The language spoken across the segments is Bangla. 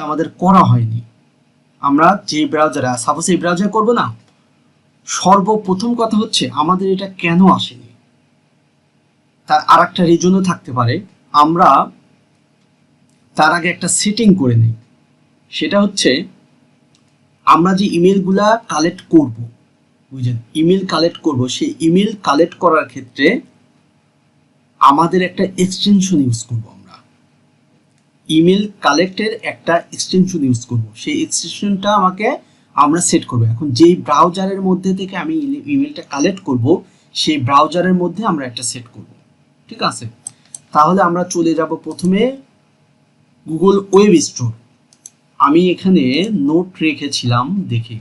আমাদের করা হয়নি। আমরা যে ব্রাউজারে সাপোজ এই ব্রাউজার করব না, সর্বপ্রথম কথা হচ্ছে আমাদের এটা কেন আসেনি? তার আর একটা রিজনও থাকতে পারে। আমরা তার আগে একটা সেটিং করে নিই। সেটা হচ্ছে আমরা যে ইমেলগুলা কালেক্ট করব, বুঝলেন? ইমেল কালেক্ট করব, সেই ইমেল কালেক্ট করার ক্ষেত্রে আমাদের একটা এক্সটেনশন ইউজ করব ইমেল কালেক্টের একটা এক্সটেনশন ইউজ করব। সেই এক্সটেনশনটা আমাকে আমরা সেট করব। এখন যেই ব্রাউজারের মধ্যে থেকে আমি ইমেলটা কালেক্ট করব, সেই ব্রাউজারের মধ্যে আমরা একটা সেট করব। ঠিক আছে? তাহলে আমরা চলে যাব প্রথমে গুগল ওয়েব স্টোর আমি এখানে নোট রেখেছিলাম দেখি।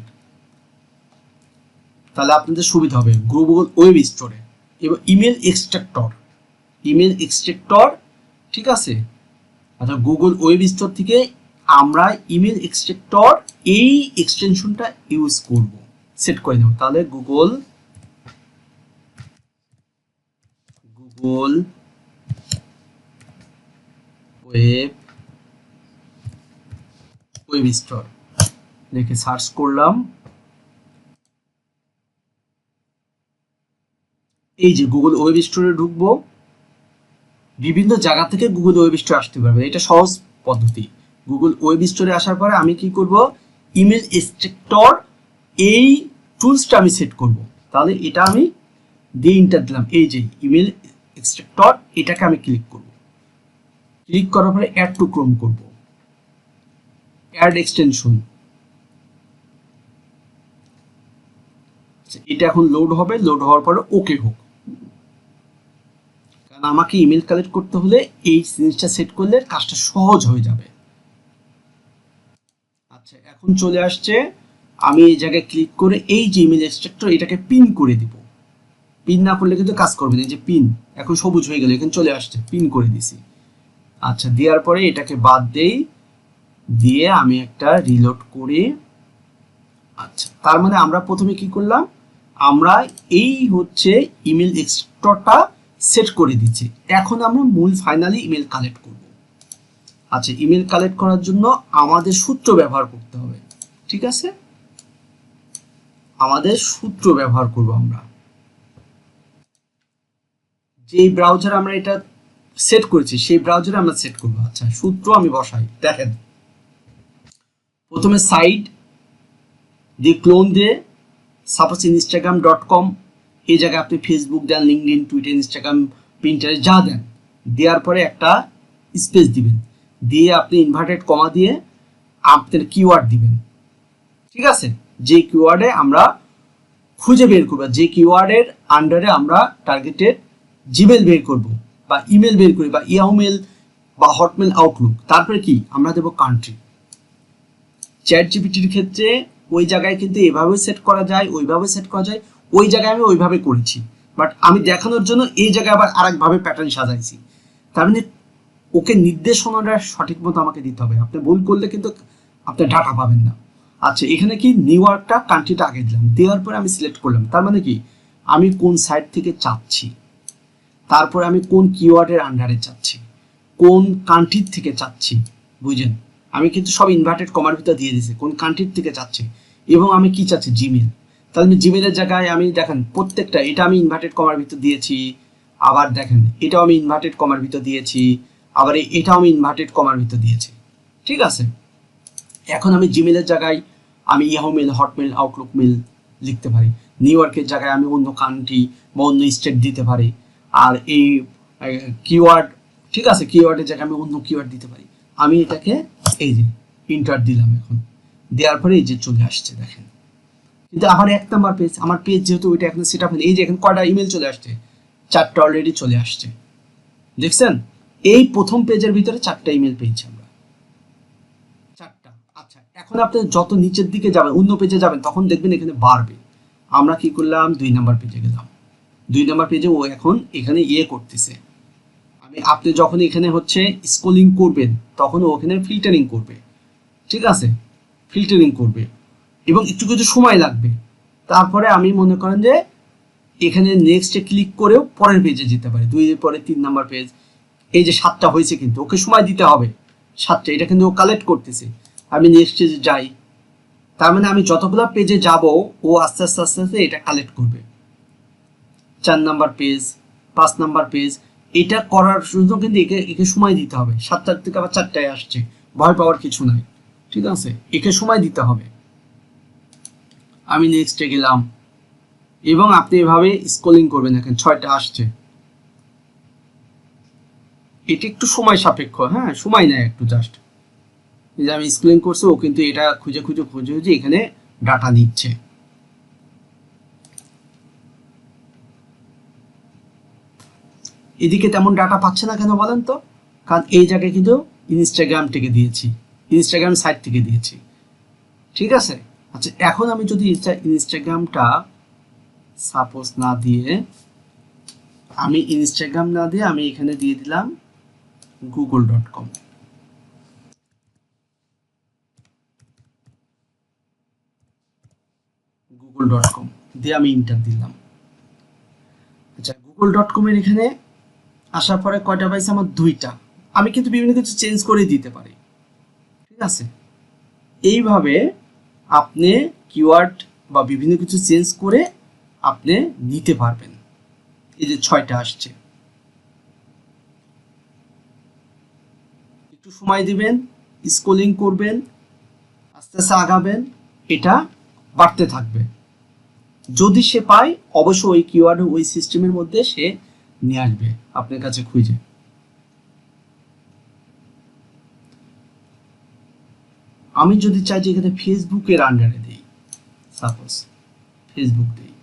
তাহলে আপনাদের সুবিধা হবে গুগল ওয়েব স্টোরে এবং ইমেল এক্সট্রাক্টর ইমেল এক্সট্রাক্টর ঠিক আছে? আচ্ছা গুগল ওয়েব স্টোর থেকে আমরা ইমেল এক্সট্রাক্টর এই এক্সটেনশনটা ইউজ করব। সেট করে নেব। তাহলে Google Google web web store লিখে সার্চ করলাম। এই যে গুগল ওয়েব স্টোরে ঢুকবো। বিভিন্ন জায়গা থেকে গুগল ওয়েব স্টোর আসতে পারবে। এটা সহজ পদ্ধতি। গুগল ওয়েব স্টোরে আসার পরে আমি কি করব? ইমেল এক্সট্রাক্টর এই টুলসটা আমি সেট করব। তাহলে এটা আমি দিয়ে ইন্টার দিলাম। এই যে ইমেল এক্সট্রাক্টর এটাকে আমি ক্লিক করব। ক্লিক করার পরে অ্যাড টু ক্রোম করব। অ্যাড এক্সটেনশন এটা এখন লোড হবে। লোড হওয়ার পরে ওকে হোক। আমাকে ইমেল কালেক্ট করতে হলে এই জিনিসটা সেট করলে কাজটা সহজ হয়ে যাবে। আচ্ছা এখন চলে আসছে। আমি এই জায়গায় ক্লিক করে এই যে ইমেল এক্সট্রাক্টর এটাকে পিন করে দিব। পিন না করলে কিন্তু কাজ করবে না যে পিন এখন সবুজ হয়ে গেল, এখন চলে আসছে পিন করে দিছি। আচ্ছা দেওয়ার পরে এটাকে বাদ দেই, দিয়ে আমি একটা রিলোড করে। আচ্ছা তার মানে আমরা প্রথমে কি করলাম? আমরা এই হচ্ছে ইমেল এক্সট্রাটা সেট করে দিচ্ছি। এখন আমরা মূল ফাইনালি ইমেল কালেক্ট করব। আচ্ছা ইমেল কালেক্ট করার জন্য আমাদের সূত্র ব্যবহার করতে হবে, ঠিক আছে? আমাদের সূত্র ব্যবহার করব আমরা। যেই ব্রাউজার আমরা এটা সেট করেছি, সেই ব্রাউজারে আমরা সেট করব। আচ্ছা সূত্র আমি বসাই, দেখেন। প্রথমে সাইট দিয়ে ক্লোন দিয়ে সাপোজ ইনস্টাগ্রাম ডট কম এই জায়গায় আপনি ফেসবুক দেন লিঙ্কডিন টুইটার ইনস্টাগ্রাম প্রিন্টারে যা দেন, দেওয়ার পরে একটা স্পেস দিবেন। দিয়ে আপনি ইনভার্টেড কমা দিয়ে আপনার কিওয়ার্ড দিবেন। ঠিক আছে? যে কিওয়ার্ডে আমরা খুঁজে বের করব, যে কিওয়ার্ডের আন্ডারে আমরা টার্গেটেড জিমেল বের করব, বা ইমেল বের করি, বা ইয়ামেল বা হটমেল আউটলুক তারপরে কি? আমরা দেবো কান্ট্রি চ্যাট জিপিটির ক্ষেত্রে ওই জায়গায় কিন্তু এভাবে সেট করা যায় ওইভাবে সেট করা যায়। ওই জায়গায় আমি ওইভাবে করেছি। বাট আমি দেখানোর জন্য এই জায়গায় আবার আরেকভাবে প্যাটার্ন সাজাইছি। তার মানে ওকে নির্দেশনাটা সঠিক মতো আমাকে দিতে হবে। আপনি ভুল করলে কিন্তু আপনি ডাটা পাবেন না। আচ্ছা এখানে কি নিউ ইয়র্কটা কান্ট্রিটা আগে দিলাম। দেওয়ার পরে আমি সিলেক্ট করলাম। তার মানে কি? আমি কোন সাইট থেকে চাচ্ছি? তারপরে আমি কোন কিওয়ার্ডের আন্ডারে চাচ্ছি? কোন কান্ট্রির থেকে চাচ্ছি? বুঝেন আমি কিন্তু সব ইনভার্টেড কমার ভিতর দিয়ে দিয়েছি। কোন কান্ট্রির থেকে চাচ্ছি? এবং আমি কি চাচ্ছি? জিমেল তাহলে জিমেলের জায়গায় আমি দেখেন প্রত্যেকটা, এটা আমি ইনভার্টেড কমার ভিতর দিয়েছি, আবার দেখেন এটাও আমি ইনভার্টেড কমার ভিতর দিয়েছি, আবার এটাও আমি ইনভার্টেড কমার ভিতর দিয়েছি। ঠিক আছে? এখন আমি জিমেলের জায়গায় আমি Yahoo mail Hotmail Outlook mail লিখতে পারি। নিউ ইয়র্কের জায়গায় আমি অন্য কান্ট্রি বা অন্য স্টেট দিতে পারি। আর এই কিওয়ার্ড ঠিক আছে? কিওয়ার্ডের জায়গায় আমি অন্য কিওয়ার্ড দিতে পারি। আমি এটাকে এই যে ইন্টার দিলাম এখন। দেওয়ার পরে এই যে চলে আসছে, দেখেন। কিন্তু আমার এক নাম্বার পেজ আমার পেজ যেহেতু ওইটা এখন সেট আপ এই যে এখন কয়টা ইমেল চলে আসছে? চারটা অলরেডি চলে আসছে। দেখছেন? এই প্রথম পেজের ভিতরে চারটা ইমেল পেয়েছি আমরা। চারটা। আচ্ছা এখন আপনি যত নিচের দিকে যাবেন, অন্য পেজে যাবেন, তখন দেখবেন এখানে বাড়বে। আমরা কি করলাম? দুই নাম্বার পেজে গেলাম। দুই নাম্বার পেজে ও এখন এখানে ইয়ে করতেছে। আমি, আপনি যখন এখানে হচ্ছে স্ক্রলিং করবেন, তখন ও ওখানে ফিল্টারিং করবে। ঠিক আছে? ফিল্টারিং করবে। এবং একটু কিছু সময় লাগবে। তারপরে আমি মনে করেন যে এখানে নেক্সটে ক্লিক করেও পরের পেজে যেতে পারি। দুই পরে তিন নাম্বার পেজ এই যে সাতটা হয়েছে কিন্তু, ওকে সময় দিতে হবে। সাতটা, এটা কিন্তু ও কালেক্ট করতেছে। আমি নেক্সট পেজে যাই, তার মানে আমি যতগুলো পেজে যাব, ও আস্তে আস্তে আস্তে আস্তে এটা কালেক্ট করবে। চার নাম্বার পেজ পাঁচ নাম্বার পেজ এটা করার জন্য কিন্তু একে একে সময় দিতে হবে। সাতটার থেকে আবার চারটায় আসছে। ভয় পাওয়ার কিছু নাই। ঠিক আছে? একে সময় দিতে হবে। আমি নেক্সটে গেলাম। এবং আপনি এভাবে স্কোলিং করবেন এখন ছয়টা আসছে। এটি একটু সময় সাপেক্ষ হ্যাঁ সময় নেয় একটু জাস্ট যে আমি স্ক্রিন করছি, ও কিন্তু এটা খুঁজে খুঁজে খুঁজে খুঁজে এখানে ডাটা নিচ্ছে এদিকে তেমন ডাটা পাচ্ছে না কেন বলেন তো? কারণ এই জায়গায় কিন্তু ইনস্টাগ্রাম থেকে দিয়েছি। ইনস্টাগ্রাম সাইট থেকে দিয়েছি। ঠিক আছে? আচ্ছা এখন আমি যদি ইনস্টাগ্রামটা সাপোজ না দিয়ে, আমি ইনস্টাগ্রাম না দিয়ে আমি এখানে দিয়ে দিলাম Google dot com Google dot com দিয়ে আমি ইন্টার দিলাম। আচ্ছা গুগল ডট কমের এখানে আসার পরে কয়টা পাইছে? আমার দুইটা। আমি কিন্তু বিভিন্ন কিছু চেঞ্জ করে দিতে পারি। ঠিক আছে? এইভাবে আপনি কিওয়ার্ড বা বিভিন্ন কিছু চেঞ্জ করে আপনি নিতে পারবেন। এই যে ছয়টা আসছে। একটু সময় দিবেন স্কোলিং করবেন, আস্তে আস্তে আগাবেন, এটা বাড়তে থাকবে। যদি সে পায়, অবশ্যই ওই কিওয়ার্ড ওই সিস্টেমের মধ্যে সে নিয়ে আসবে আপনার কাছে খুঁজে। আমি যদি চাই যে এখানে ফেসবুকের আন্ডারে দিই সাপোজ ফেসবুক দিই,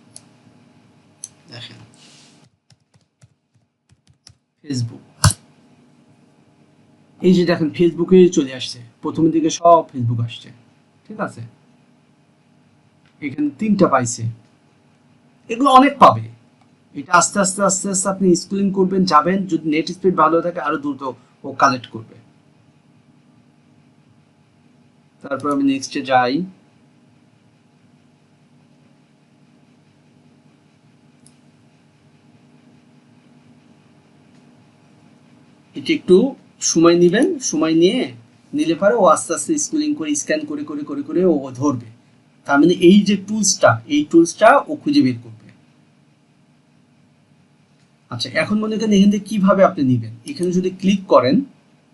দেখেন, ফেসবুক, এই যে দেখেন ফেসবুকে চলে আসছে, প্রথমের দিকে সব ফেসবুক আসছে, ঠিক আছে? এখানে তিনটা পাইছে, এগুলো অনেক পাবে, এটা আস্তে আস্তে আস্তে আস্তে আপনি স্কুলিং করবেন, যাবেন, যদি নেট স্পিড ভালো থাকে, আরও দ্রুত ও কালেক্ট করবে। তারপর আমি নেক্সটে যাই। এটি একটু সময় নেবেন, সময় নিয়ে নিলে পরে ও আস্তে আস্তে স্কুলিং করে স্ক্যান করে করে করে করে ও ধরবে। তার মানে এই যে টুলসটা এই টুলসটা ও খুঁজে বের করবে। আচ্ছা এখন মনে করেন এখান থেকে কীভাবে আপনি নেবেন? এখানে যদি ক্লিক করেন,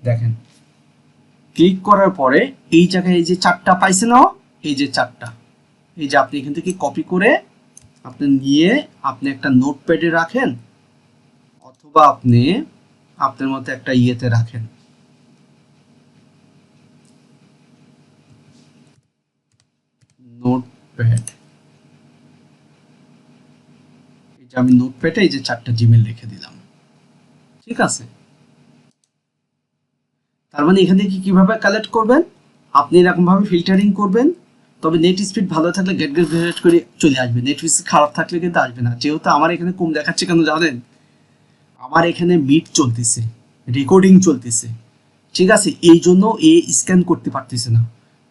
দেখেন ক্লিক করার পরে এই জায়গায় এই যে চারটা পাইছে না, এই যে চারটা। এই যে আপনি এখান থেকে কপি করে আপনি নিয়ে আপনি একটা নোটপ্যাডে রাখেন, অথবা আপনি আপনার মতো একটা ইয়েতে রাখেন। নোটপ্যাড এই যে আমি নোটপ্যাডে এই যে চারটা জিমেল লিখে দিলাম। ঠিক আছে? তার মানে এখান থেকে কীভাবে কালেক্ট করবেন? আপনি এরকমভাবে ফিল্টারিং করবেন। তবে নেট স্পিড ভালো থাকলে গেট গেট গেট করে চলে আসবে। নেট স্পিড খারাপ থাকলে কিন্তু আসবে না। যেহেতু আমার এখানে কম দেখাচ্ছে কেন জানেন? আমার এখানে মিট চলতেছে রেকর্ডিং চলতেছে। ঠিক আছে, এই জন্য এ স্ক্যান করতে পারতেছে না।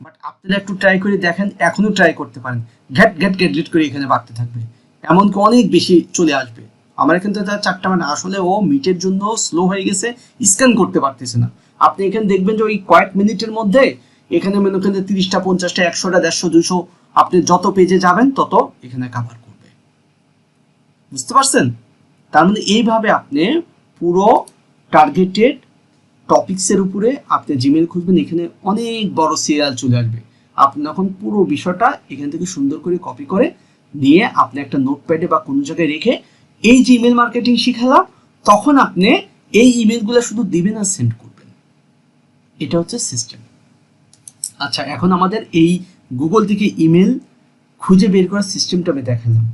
বাট আপনারা একটু ট্রাই করে দেখেন এখনও ট্রাই করতে পারেন। ঘ্যাট ঘ্যাট ঘ্যাট ঘ্যাট করে এখানে বাড়তে থাকবে। এমনকি অনেক বেশি চলে আসবে। আমার এখানে তো তার চারটা মানে আসলে ও মিটের জন্য স্লো হয়ে গেছে স্ক্যান করতে পারতেছে না। আপনি এখানে দেখবেন যে ওই কয়েক মিনিটের মধ্যে এখানে মনে করেন তিরিশটা, পঞ্চাশটা, একশোটা, দেড়শো দুশো আপনি যত পেজে যাবেন, তত এখানে কাভার করবে। বুঝতে পারছেন? তার মানে এইভাবে আপনি পুরো টার্গেটেড টপিক্সের উপরে আপনি জিমেল খুঁজবেন, এখানে অনেক বড় সিরিয়াল চলে আসবে। আপনি তখন পুরো বিষয়টা এখান থেকে সুন্দর করে কপি করে নিয়ে আপনি একটা নোটপ্যাডে বা কোনো জায়গায় রেখে এই যে ইমেল মার্কেটিং শিখালাম, তখন আপনি এই ইমেলগুলো শুধু দিবেন আর সেন্ড এটা হচ্ছে সিস্টেম আচ্ছা এখন আমাদের এই গুগল থেকে ইমেল খুঁজে বের করার সিস্টেমটা আমি দেখালাম।